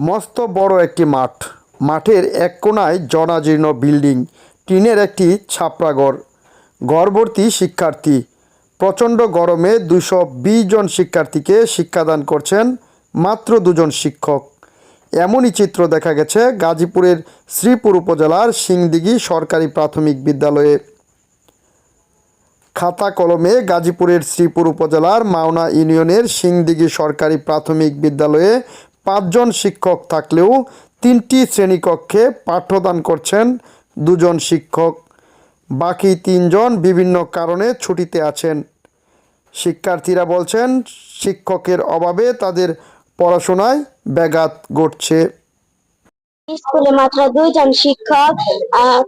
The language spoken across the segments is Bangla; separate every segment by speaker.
Speaker 1: মস্ত বড় একটি মাঠ। মাঠের এক কোণায় জনাজীর্ণ বিল্ডিং, টিনের একটি ছাপড়াঘর। ঘরভর্তি শিক্ষার্থী। প্রচণ্ড গরমে দুশো জন শিক্ষার্থীকে শিক্ষাদান করছেন মাত্র দুজন শিক্ষক। এমনই চিত্র দেখা গেছে গাজীপুরের শ্রীপুর উপজেলার সিংদিঘি সরকারি প্রাথমিক বিদ্যালয়ে। খাতা কলমে গাজীপুরের শ্রীপুর উপজেলার মাওনা ইউনিয়নের সিংদিঘি সরকারি প্রাথমিক বিদ্যালয়ে পাঁচজন শিক্ষক থাকলেও তিনটি শ্রেণীকক্ষে পাঠ্যদান করছেন দুজন শিক্ষক। বাকি তিনজন বিভিন্ন কারণে ছুটিতে আছেন। শিক্ষার্থীরা বলছেন শিক্ষকের অভাবে তাদের পড়াশোনায় ব্যাঘাত ঘটছে।
Speaker 2: স্কুলে মাত্র দুইজন শিক্ষক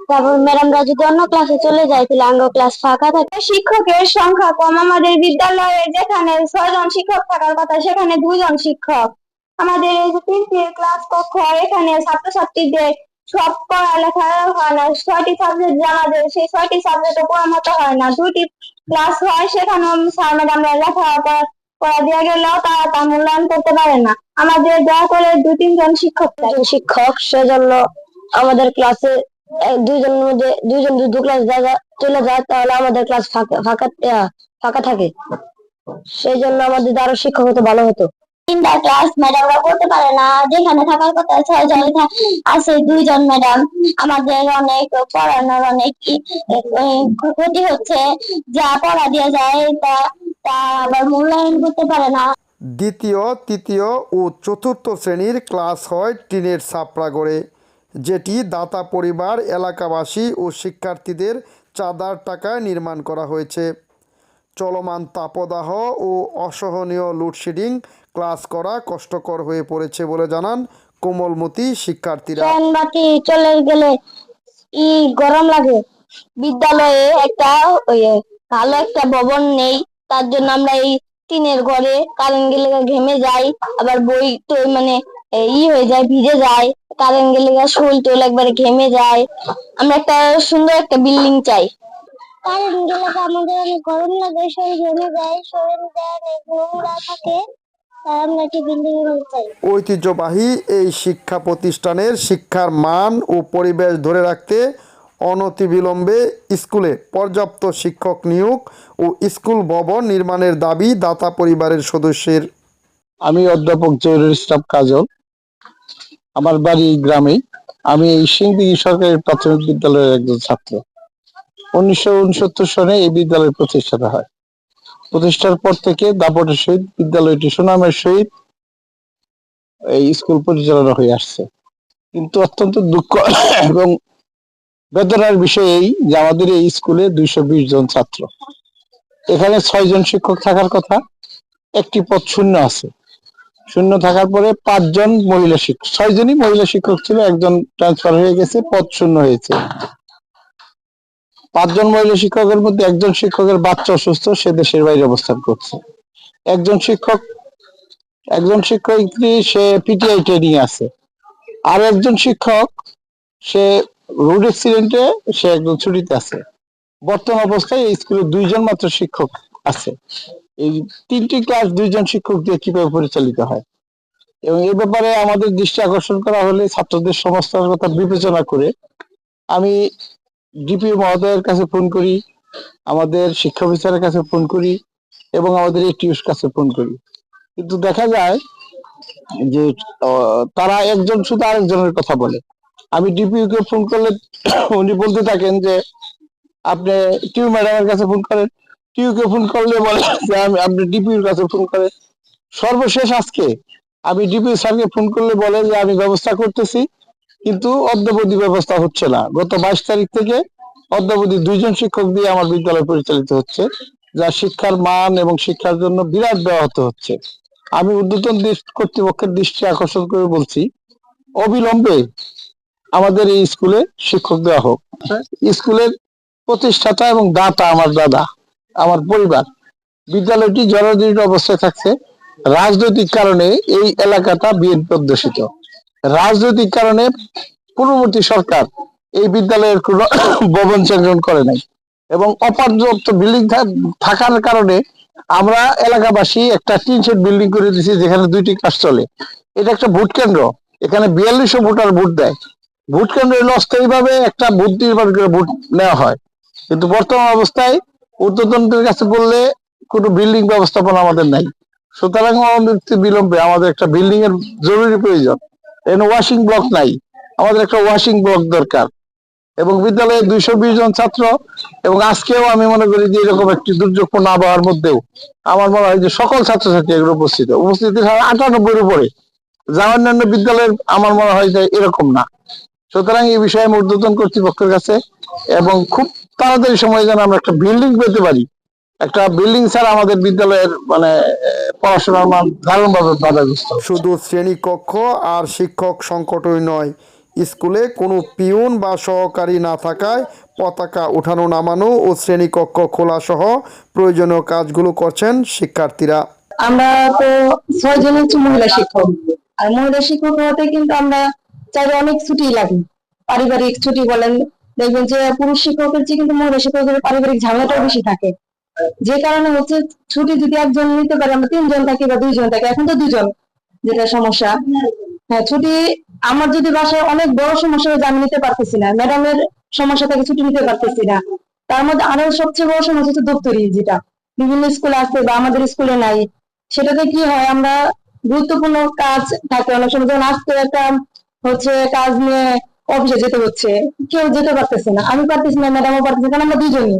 Speaker 2: তারপর ম্যাডামরা যদি অন্য ক্লাসে চলে যায় তাহলে আঙ্গ ক্লাস ফাঁকা থাকে। শিক্ষকের সংখ্যা কম। আমাদের বিদ্যালয়ে যেখানে ছয়জন শিক্ষক থাকার কথা সেখানে দুইজন শিক্ষক। আমাদের এই যে তিনটি ক্লাস কক্ষ, এখানে ছাত্রছাত্রীদের সব পড়ালেখা হয় না, ছয়টি সাবজেক্ট জানা যায় সেই ছয়টি সাবজেক্ট পড়ার মতো হয় না। দুইটি ক্লাস হয়, সেখানেও স্যার ম্যাডামরা লেখাপড়া পড়া দিয়ে গেলেও তারা তা মূল্যায়ন করতে পারে না। আমাদের দয়া করে দু তিনজন শিক্ষক শিক্ষক, সেজন্য আমাদের ক্লাসে দুইজনের মধ্যে, দুইজন দু ক্লাস জায়গা চলে যায়, তাহলে আমাদের ক্লাস ফাঁকা ফাঁকা ফাঁকা থাকে। সেই জন্য আমাদের আরও শিক্ষক হতে ভালো হতো। তিনটা ক্লাস ম্যাডামরা করতে পারে না, যেখানে থাকার কথা ছয় জন আছে দুইজন ম্যাডাম আমাদের অনেক পড়ানোর অনেক ক্ষতি হচ্ছে। যা পড়া দিয়ে যায়, তা তা আবার মূল্যায়ন করতে পারে না।
Speaker 1: দ্বিতীয়, তৃতীয় ও চতুর্থ শ্রেণির ক্লাস হয় টিনের ছাপড়া গড়ে যেটি দাতা পরিবার, এলাকাবাসী ও শিক্ষার্থীদের চাঁদার টাকায় নির্মাণ করা হয়েছে। চলমান তাপদাহ ও অসহনীয় লোডশেডিং ক্লাস করা কষ্টকর হয়ে পড়েছে বলে জানান কোমলমতি শিক্ষার্থীরা।
Speaker 2: চলে গেলে ই গরম লাগে। বিদ্যালয়ে একটা ভালো একটা ভবন নেই, তার জন্য আমরা এই টিনের ঘরে কারেন্ট গেলে ঘেমে যাই, আবার বই তো মানে ই হয়ে যায়, ভিজে যায় কারেন্ট গেলে শোল টোল একবারে ঘেমে যায়। আমরা একটা সুন্দর একটা বিল্ডিং চাই। কারেন্ট গেলে আমাদের অনেক গরম লাগে শরীর ঘেমে যায় শরীর অনেক নোংরা থাকে
Speaker 1: ঐতিহ্যবাহী এই শিক্ষা প্রতিষ্ঠানের শিক্ষার মান ও পরিবেশ ধরে রাখতে অনতিবিলম্বে স্কুলে পর্যাপ্ত শিক্ষক নিয়োগ ও স্কুল ভবন নির্মাণের দাবি দাতা পরিবারের সদস্যের।
Speaker 3: আমি অধ্যাপক জহিরুল ইসলাম কাজল। আমার বাড়ি এই গ্রামেই আমি এই সিংদিঘি সরকারি প্রাথমিক বিদ্যালয়ের একজন ছাত্র। উনিশশো উনসত্তর সনে এই বিদ্যালয় প্রতিষ্ঠাতা হয়। প্রতিষ্ঠার পর থেকে দাপটের সহিত বিদ্যালয়টি সুনামের সহিত এই স্কুল পরিচালনা হয়ে আসছে। কিন্তু অত্যন্ত দুঃখ এবং বেদনার বিষয় এই যে আমাদের এই স্কুলে দুইশো বিশ জন ছাত্র। এখানে ছয় জন শিক্ষক থাকার কথা, একটি পদ শূন্য আছে। শূন্য থাকার পরে পাঁচজন মহিলা শিক্ষক ছয়জনই মহিলা শিক্ষক ছিল, একজন ট্রান্সফার হয়ে গেছে, পদ শূন্য হয়েছে। পাঁচজন মহিলা শিক্ষকের মধ্যে একজন শিক্ষকের বাচ্চা অসুস্থ, সে দেশের বাইরে অবস্থান করছে। একজন শিক্ষক, একজন শিক্ষয়িত্রী সে পিটিআই ট্রেনিং আছে। আর একজন শিক্ষক, সে রোড অ্যাক্সিডেন্টে সে একজন ছুটিতে আছে। বর্তমান অবস্থায় এই স্কুলে দুইজন মাত্র শিক্ষক আছে। এই তিনটি ক্লাস দুইজন শিক্ষক দিয়ে কীভাবে পরিচালিত হয়? এবং এ ব্যাপারে আমাদের দৃষ্টি আকর্ষণ করা হলে ছাত্রদের সমস্যার কথা বিবেচনা করে আমি ডিপিও মহোদয়ের কাছে ফোন করি, আমাদের শিক্ষা অফিসারের কাছে ফোন করি এবং আমাদের এটিউর কাছে ফোন করি। কিন্তু দেখা যায় যে তারা একজন শুধু আরেকজনের কথা বলে। আমি ডিপিও কে ফোন করলে উনি বলতে থাকেন যে, আপনি টিউ ম্যাডামের কাছে ফোন করেন। টিউ কে ফোন করলে বলে যে, আমি, আপনি ডিপির কাছে ফোন করেন। সর্বশেষ আজকে আমি ডিপি স্যারকে ফোন করলে বলে যে, আমি ব্যবস্থা করতেছি। কিন্তু অদ্যাবধি ব্যবস্থা হচ্ছে না। গত বাইশ তারিখ থেকে অদ্যাবধি দুইজন শিক্ষক দিয়ে আমার বিদ্যালয় পরিচালিত হচ্ছে যা শিক্ষার মান এবং শিক্ষার জন্য বিরাট ব্যাহত হচ্ছে। আমি দৃষ্টি- কর্তৃপক্ষের দৃষ্টি আকর্ষণ করে বলছি, অবিলম্বে আমাদের এই স্কুলে শিক্ষক দেওয়া হোক। স্কুলের প্রতিষ্ঠাতা এবং দাতা আমার দাদা, আমার পরিবার, বিদ্যালয়টি জরাজীর্ণ অবস্থায় থাকছে। রাজনৈতিক কারণে এই এলাকাটা বিএনপি অধ্যুষিত। রাজনৈতিক কারণে পূর্ববর্তী সরকার এই বিদ্যালয়ের কোনো ভবন সংগ্রহণ করে নাই। এবং অপর্যাপ্ত বিল্ডিং থাকার কারণে আমরা এলাকাবাসী একটা টিন শেড বিল্ডিং করে দিয়েছি, যেখানে দুইটি ক্লাস চলে। এটা একটা ভোট কেন্দ্র, এখানে বিয়াল্লিশশো ভোটার ভোট দেয়। ভোট কেন্দ্রে অস্থায়ীভাবে একটা ভোট নির্মাণ করে ভোট নেওয়া হয়। কিন্তু বর্তমান অবস্থায় ঊর্ধ্বতনদের কাছে বললে কোনো বিল্ডিং ব্যবস্থাপনা আমাদের নাই। সুতরাং বিলম্বে আমাদের একটা বিল্ডিং এর জরুরি প্রয়োজন। ওয়াশিং ব্লক নাই। আমাদের একটা ওয়াশিং ব্লক দরকার। এবং বিদ্যালয়ে দুইশো বিশ জন ছাত্র, এবং আজকেও আমি মনে করি যে এরকম একটি দুর্যোগপূর্ণ আবহাওয়ার মধ্যেও আমার মনে হয় যে সকল ছাত্রছাত্রী এগুলো উপস্থিত। উপস্থিতির হার আটানব্বইয়ের উপরে। যা অন্যান্য বিদ্যালয়ের আমার মনে হয় যে এরকম না। সুতরাং এই বিষয়ে আমি ঊর্ধ্বতন কর্তৃপক্ষের কাছে এবং খুব তাড়াতাড়ি সময় যেন আমরা একটা বিল্ডিং পেতে পারি। একটা বিল্ডিং ছাড়া আমাদের বিদ্যালয়ের মানে পড়াশোনার মান দারুণভাবে বাধাগ্রস্ত
Speaker 1: শুধু শ্রেণীকক্ষ আর শিক্ষক সংকটই নয় স্কুলে কোনো পিউন বা সহকারী না থাকায় পতাকা উঠানো নামানো ও শ্রেণীকক্ষ খোলা সহ প্রয়োজনীয় কাজগুলো করছেন শিক্ষার্থীরা।
Speaker 4: আমরা তো ছয় জন হচ্ছে মহিলা শিক্ষক। আর মহিলা শিক্ষক হতে কিন্তু আমরা চাইলে অনেক ছুটি লাগে। পারিবারিক ছুটি বলেন দেখবেন যে পুরুষ শিক্ষকের চেয়ে কিন্তু মহিলা শিক্ষকের পারিবারিক ঝামেলাটাও বেশি থাকে। যে কারণে হচ্ছে ছুটি যদি একজন নিতে পারে, আমরা তিনজন থাকি বা দুইজন থাকি, এখন তো দুজন, যেটা সমস্যা। হ্যাঁ ছুটি, আমার যদি বাসায় অনেক বড় সমস্যা হয়ে আমি নিতে পারতেছি না। ম্যাডামের সমস্যা থেকে ছুটি নিতে পারতেছি না। তার মধ্যে আরও সবচেয়ে বড় সমস্যা হচ্ছে দপ্তরি, যেটা বিভিন্ন স্কুলে আছে বা আমাদের স্কুলে নাই। সেটাতে কি হয়, আমরা গুরুত্বপূর্ণ কাজ থাকে অনেক সময়, যেমন আজকে একটা হচ্ছে কাজ নিয়ে অফিসে যেতে হচ্ছে। কেউ যেতে পারতেছে না। আমি পারতেছি না, ম্যাডামও পারতেছি কারণ আমরা দুজনই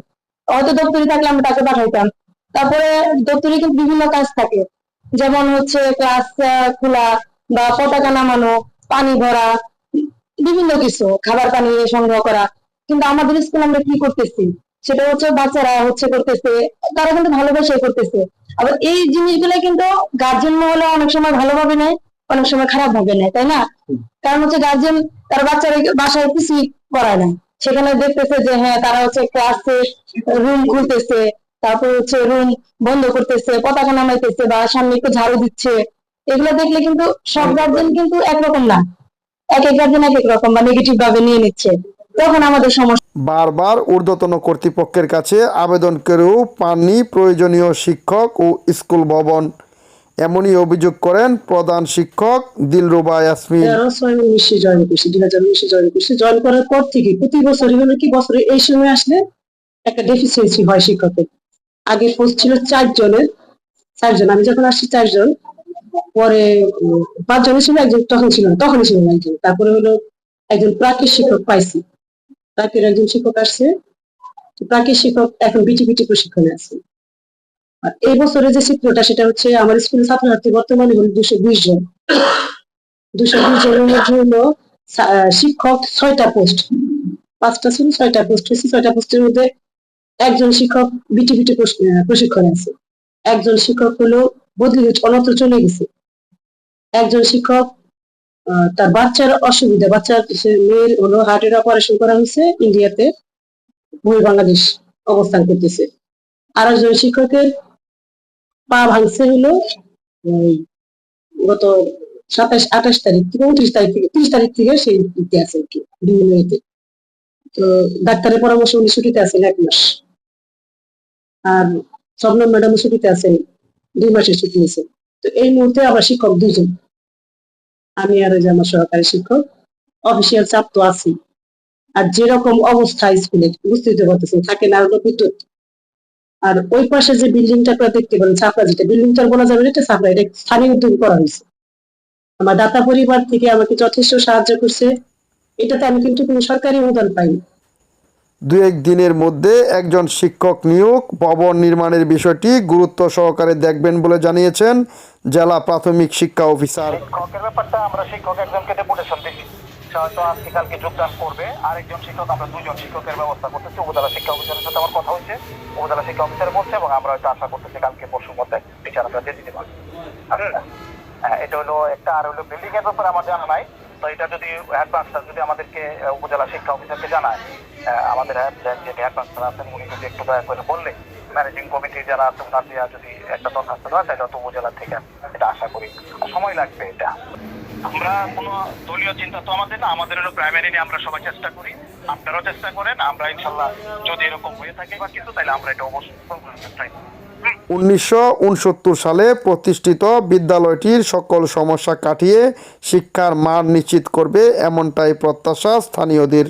Speaker 4: হয়তো দপ্তরি থাকলে আমরা তাকে পাঠাইতাম। তারপরে দপ্তরে কিন্তু বিভিন্ন কাজ থাকে। যেমন হচ্ছে ক্লাস খোলা বা পতাকা নামানো পানি ভরা বিভিন্ন কিছু খাবার পানি সংগ্রহ করা। কিন্তু আমাদের স্কুল আমরা কি করতেছি? সেটা হচ্ছে বাচ্চারা হচ্ছে করতেছে তারা কিন্তু ভালোবাসাই করতেছে। আবার এই জিনিসগুলো কিন্তু গার্জেন মহলে অনেক সময় ভালোভাবে নেয় অনেক সময় খারাপ ভাবে নেয় তাই না? কারণ হচ্ছে গার্জেন তার বাচ্চারা বাসায় কিছু করায় না। সেখানে দেখতেছে যে হ্যাঁ তারা হচ্ছে ক্লাসে রুম খুলতেছে, তারপর হচ্ছে রুম বন্ধ করতেছে, পতাকা নামাইতেছে বা সামনে একটু ঝাড়ু দিচ্ছে। এগুলো দেখলে কিন্তু সব গার্জেন কিন্তু একরকম না। এক এক গার্জেন এক এক রকম বা নেগেটিভ ভাবে নিয়ে নিচ্ছে। তখন আমাদের সমস্যা।
Speaker 1: বারবার ঊর্ধ্বতন কর্তৃপক্ষের কাছে আবেদন করেও পাননি প্রয়োজনীয় শিক্ষক ও স্কুল ভবন। এমনই অভিযোগ করেন প্রধান শিক্ষক দিলরুবা ইয়াসমিন।
Speaker 5: জয়েন উনিশে জয়েন করার পর থেকে প্রতি বছরই হলো কি বছরে? এই সময় আসলে একটা ডেফিসিয়েন্সি হয় শিক্ষকের। আগে পোস্ট ছিল চারজনের চারজন আমি যখন আসছি চারজন পরে পাঁচজন ছিল একজন তখন ছিল না, তখন ছিল একজন। তারপরে হলো একজন প্রাকের শিক্ষক পাইছি। প্রাকের একজন শিক্ষক আসছে প্রাকের শিক্ষক এখন বিটি বিটি প্রশিক্ষণে আছে। এই বছরে যে চিত্রটা, সেটা হচ্ছে আমার স্কুলের ছাত্রছাত্রী বর্তমানে হলো দুশো বিশ জন। দুশো বিশ জনের হলো শিক্ষক ছয়টা পোস্ট। পাঁচটা ছিল, ছয়টা পোস্ট হয়েছে। ছয়টা পোস্টের মধ্যে একজন শিক্ষক বিটি বিটি প্রশিক্ষণ আছে। একজন শিক্ষক হলো বদলি হচ্ছে অন্যত্র চলে গেছে। একজন শিক্ষক তার বাচ্চার অসুবিধা, বাচ্চার মেয়ের হলো হার্টের অপারেশন করা হয়েছে ইন্ডিয়াতে বহি বাংলাদেশ অবস্থান করতেছে। আর একজন শিক্ষকের পা ভাঙছে হলো গত সাতাশ, আঠাশ তারিখ থেকে, উনত্রিশ তারিখ থেকে, ত্রিশ তারিখ থেকে সেই দিতে আছে আর কি বিভিন্ন ইয়েতে তো ডাক্তারের পরামর্শ উনি ছুটিতে আছেন এক মাস। আর স্বপ্ন ম্যাডাম ছুটিতে আছেন, দুই মাসের ছুটি নিয়েছেন তো এই মুহূর্তে আবার শিক্ষক দুজন আমি আর ওই যে আমার সহকারী শিক্ষক, অফিসিয়াল চাপ তো আছি আর যেরকম অবস্থা স্কুলে, বুঝতেই তো পারতেছেন, থাকে না বিদ্যুৎ আর ওই পাশে যে বিল্ডিংটা আপনারা দেখতে পারেন ছাপড়া যেটা বিল্ডিংটা আর বলা যাবে না এটা ছাপড়া এটা স্থানীয় উদ্যোগ করা হয়েছে। আমার দাতা পরিবার থেকে আমাকে যথেষ্ট সাহায্য করছে। এটাতে আমি কিন্তু কোনো সরকারি অনুদান পাইনি।
Speaker 1: দু এক দিনের মধ্যে একজন শিক্ষক নিয়োগ ভবন নির্মাণের বিষয়টি গুরুত্ব সহকারে দেখবেন বলে জানিয়েছেন জেলা প্রাথমিক শিক্ষা অফিসার।
Speaker 6: শিক্ষকের ব্যাপারটা আমরা শিক্ষক একজনকে ডেপুটেশন দিচ্ছি। হয়তো আজকে কালকে যোগদান করবে। আরেকজন শিক্ষক আমরা দুজন শিক্ষকের ব্যবস্থা করতেছি উপজেলা শিক্ষা অফিসারের সাথে আমার কথা হয়েছে। উপজেলা শিক্ষা অফিসার বলছে এবং আমরা হয়তো আশা করতেছি কালকে পরশুর মধ্যে টিচার আমরা দিয়ে দিতে পারব। আচ্ছা? হ্যাঁ এটা হলো একটা আর হলো বিল্ডিং এর ব্যাপারে আমার জানা নাই। তো এটা যদি হেডমাস্টার যদি আমাদেরকে উপজেলা শিক্ষা অফিসারকে জানায় আমাদের যে হেডমাস্টার আছেন উনি যদি একটু দয়া করে বললে ম্যানেজিং কমিটি যারা আছে ওনার যদি একটা দরখাস্ত দেওয়া তাহলে উপজেলা থেকে এটা আশা করি সময় লাগবে এটা। আমরা কোন দলীয় চিন্তা তো আমাদের না, আমাদের প্রাইমারি নিয়ে আমরা সবাই চেষ্টা করি। আপনারাও চেষ্টা করেন, আমরা ইনশাল্লাহ যদি এরকম হয়ে থাকে বা কিছু, তাহলে আমরা এটা অবশ্যই
Speaker 1: উনিশশো সালে প্রতিষ্ঠিত বিদ্যালয়টির সকল সমস্যা কাটিয়ে শিক্ষার মান নিশ্চিত করবে এমনটাই প্রত্যাশা স্থানীয়দের।